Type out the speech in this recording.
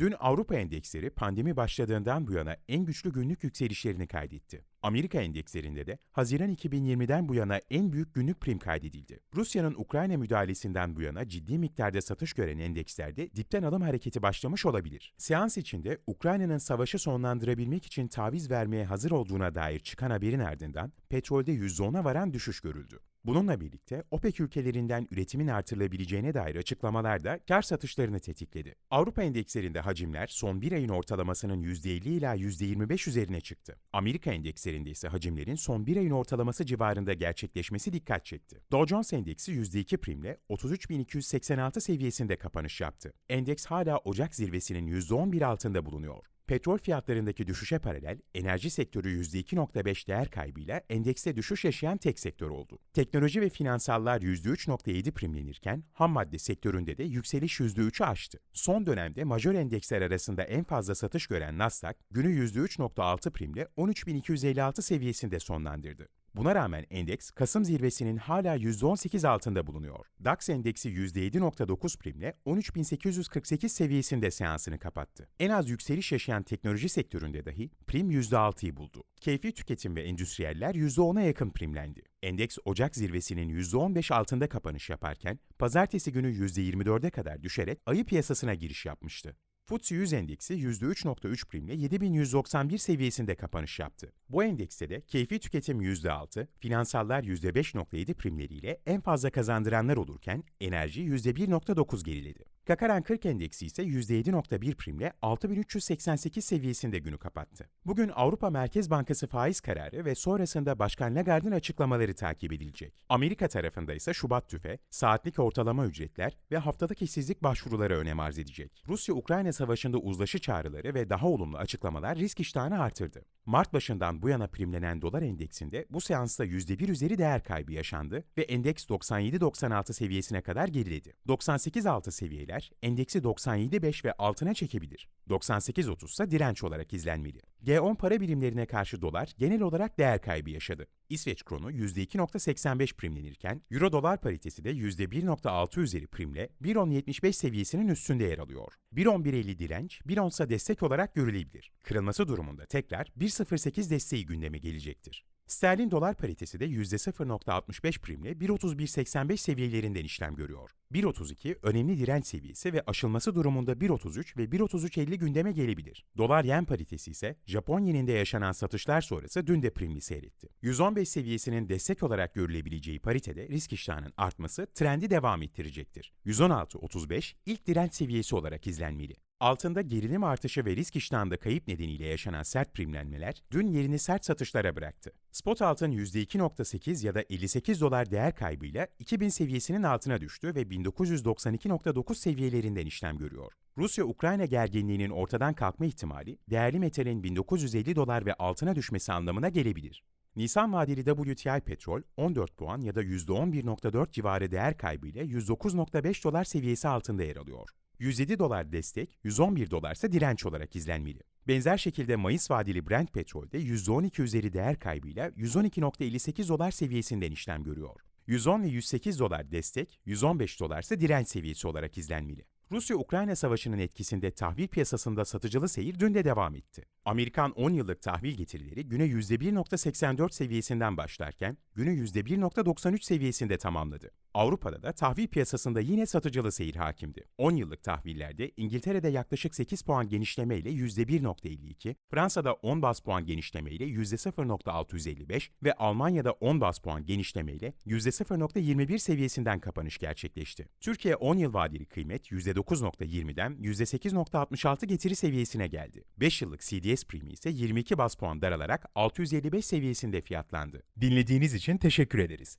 Dün Avrupa endeksleri pandemi başladığından bu yana en güçlü günlük yükselişlerini kaydetti. Amerika endekslerinde de Haziran 2020'den bu yana en büyük günlük prim kaydedildi. Rusya'nın Ukrayna müdahalesinden bu yana ciddi miktarda satış gören endekslerde dipten alım hareketi başlamış olabilir. Seans içinde Ukrayna'nın savaşı sonlandırabilmek için taviz vermeye hazır olduğuna dair çıkan haberin ardından petrolde %10'a varan düşüş görüldü. Bununla birlikte OPEC ülkelerinden üretimin artırılabileceğine dair açıklamalar da kar satışlarını tetikledi. Avrupa endekslerinde hacimler son bir ayın ortalamasının %50 ila %25 üzerine çıktı. Amerika endekslerinde ise hacimlerin son bir ayın ortalaması civarında gerçekleşmesi dikkat çekti. Dow Jones Endeksi %2 primle 33.286 seviyesinde kapanış yaptı. Endeks hala Ocak zirvesinin %11 altında bulunuyor. Petrol fiyatlarındaki düşüşe paralel enerji sektörü %2.5 değer kaybıyla endekste düşüş yaşayan tek sektör oldu. Teknoloji ve finansallar %3.7 primlenirken ham madde sektöründe de yükseliş %3'ü aştı. Son dönemde majör endeksler arasında en fazla satış gören Nasdaq günü %3.6 primle 13.256 seviyesinde sonlandırdı. Buna rağmen endeks Kasım zirvesinin hala %18 altında bulunuyor. DAX endeksi %7.9 primle 13.848 seviyesinde seansını kapattı. En az yükseliş yaşayan teknoloji sektöründe dahi prim %6'yı buldu. Keyfi tüketim ve endüstriyeller %10'a yakın primlendi. Endeks Ocak zirvesinin %15 altında kapanış yaparken pazartesi günü %24'e kadar düşerek ayı piyasasına giriş yapmıştı. FTSE 100 endeksi %3.3 primle 7191 seviyesinde kapanış yaptı. Bu endekste de keyfi tüketim %6, finansallar %5.7 primleriyle en fazla kazandıranlar olurken enerji %1.9 geriledi. Kakaran 40 endeksi ise %7.1 primle 6388 seviyesinde günü kapattı. Bugün Avrupa Merkez Bankası faiz kararı ve sonrasında Başkan Lagarde'ın açıklamaları takip edilecek. Amerika tarafında ise Şubat tüfe, saatlik ortalama ücretler ve haftalık işsizlik başvuruları önem arz edecek. Rusya-Ukrayna savaşında uzlaşı çağrıları ve daha olumlu açıklamalar risk iştahını artırdı. Mart başından bu yana primlenen dolar endeksinde bu seansta %1 üzeri değer kaybı yaşandı ve endeks 97.96 seviyesine kadar geriledi. 98.6 seviyeler endeksi 97.5 ve altına çekebilir. 98.30 ise direnç olarak izlenmeli. G10 para birimlerine karşı dolar genel olarak değer kaybı yaşadı. İsveç kronu %2.85 primlenirken Euro dolar paritesi de %1.6 üzeri primle 1.1075 seviyesinin üstünde yer alıyor. 1.1150 direnç, 1.10 ise destek olarak görülebilir. Kırılması durumunda tekrar 1.08 desteği gündeme gelecektir. Sterlin dolar paritesi de %0.65 primle 1.3185 seviyelerinden işlem görüyor. 1.32 önemli direnç seviyesi ve aşılması durumunda 1.33 ve 1.33.50 gündeme gelebilir. Dolar yen paritesi ise Japon yeninde yaşanan satışlar sonrası dün de primli seyretti. 115 seviyesinin destek olarak görülebileceği paritede risk iştahının artması trendi devam ettirecektir. 116.35 ilk direnç seviyesi olarak izlenmeli. Altında gerilim artışı ve risk iştahında kayıp nedeniyle yaşanan sert primlenmeler dün yerini sert satışlara bıraktı. Spot altın %2.8 ya da 58 dolar değer kaybıyla 2000 seviyesinin altına düştü ve 1992.9 seviyelerinden işlem görüyor. Rusya-Ukrayna gerginliğinin ortadan kalkma ihtimali değerli metalin 1950 dolar ve altına düşmesi anlamına gelebilir. Nisan vadeli WTI petrol 14 puan ya da %11.4 civarı değer kaybıyla 109.5 dolar seviyesi altında yer alıyor. 107 dolar destek, 111 dolar ise direnç olarak izlenmeli. Benzer şekilde Mayıs vadeli Brent petrolde %12 üzeri değer kaybıyla 112.58 dolar seviyesinden işlem görüyor. 110 ve 108 dolar destek, 115 dolar ise direnç seviyesi olarak izlenmeli. Rusya-Ukrayna savaşının etkisinde tahvil piyasasında satıcılı seyir dün de devam etti. Amerikan 10 yıllık tahvil getirileri güne %1.84 seviyesinden başlarken günü %1.93 seviyesinde tamamladı. Avrupa'da da tahvil piyasasında yine satıcılı seyir hakimdi. 10 yıllık tahvillerde İngiltere'de yaklaşık 8 puan genişlemeyle %1.52, Fransa'da 10 bas puan genişlemeyle %0.655 ve Almanya'da 10 bas puan genişlemeyle %0.21 seviyesinden kapanış gerçekleşti. Türkiye 10 yıl vadeli kıymet %9.20'den %8.66 getiri seviyesine geldi. 5 yıllık CDS primi ise 22 bas puan daralarak 655 seviyesinde fiyatlandı. Dinlediğiniz için teşekkür ederiz.